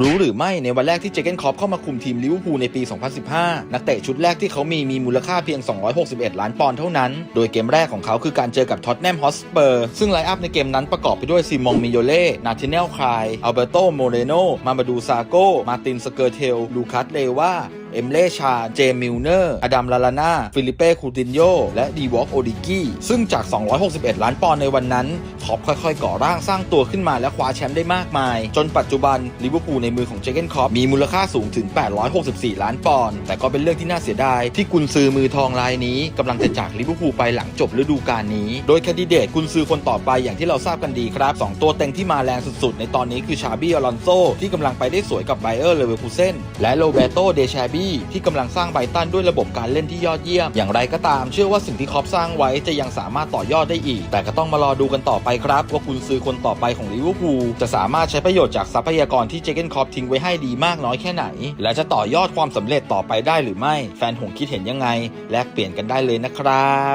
รู้หรือไม่ในวันแรกที่เจเกนคอปเข้ามาคุมทีมลิเวอร์พูลในปี 2015 นักเตะชุดแรกที่เขามีมีมูลค่าเพียง 261 ล้านปอนด์เท่านั้น โดยเกมแรกของเขาคือการเจอกับท็อตแนมฮอสเปอร์ ซึ่งไลน์อัพในเกมนั้นประกอบไปด้วยซิมองมิโยเล่ นาทิเนลคายอัลเบโตโมเรโน มามาดูซาโก มาตินสเกอร์เทล ลูคัสเลวา เอมเล่ชา เจมิลเนอร์ อดัมลาลาน่า ฟิลิเป้คูตินโย และดีวอล์กโอดิกี้ซึ่งจาก 261 ล้านปอนด์ในวันนั้นท็อปค่อยๆ ก่อร่างสร้างตัวขึ้นมาและคว้าแชมป์ได้มากมาย จนปัจจุบันลิเวอร์พูลในมือของเจเกนคอปมีมูลค่าสูงถึง 864 ล้านปอนด์แต่ก็เป็นเรื่องที่น่าเสียดาย ที่กุนซือมือทองรายนี้กำลังจะจากลิเวอร์พูลไปหลังจบฤดูกาลนี้ โดยแคนดิเดตกุนซือคนต่อไปอย่างที่เราทราบกันดีครับสองตัวเต็งที่มาแรงสุดๆ ในตอนนี้คือชาบี้อลอนโซที่กำลังไปได้สวยกับไบเออร์เลเวอร์คูเซนและโรเบโตเดชาบีที่กำลังสร้างไบตันด้วยระบบการเล่นที่ยอดเยี่ยม อย่างไรก็ตามเชื่อว่าสิ่งที่คอปสร้างไว้จะยังสามารถต่อยอดได้อีก แต่ก็ต้องมารอดูกันต่อไปครับ ว่ากุนซือคนต่อไปของลิเวอร์พูลจะสามารถใช้ประโยชน์จากทรัพยากรที่เจเกนคอปทิ้งไว้ให้ดีมากน้อยแค่ไหน และจะต่อยอดความสำเร็จต่อไปได้หรือไม่ แฟนหงคิดเห็นยังไง แลกเปลี่ยนกันได้เลยนะครับ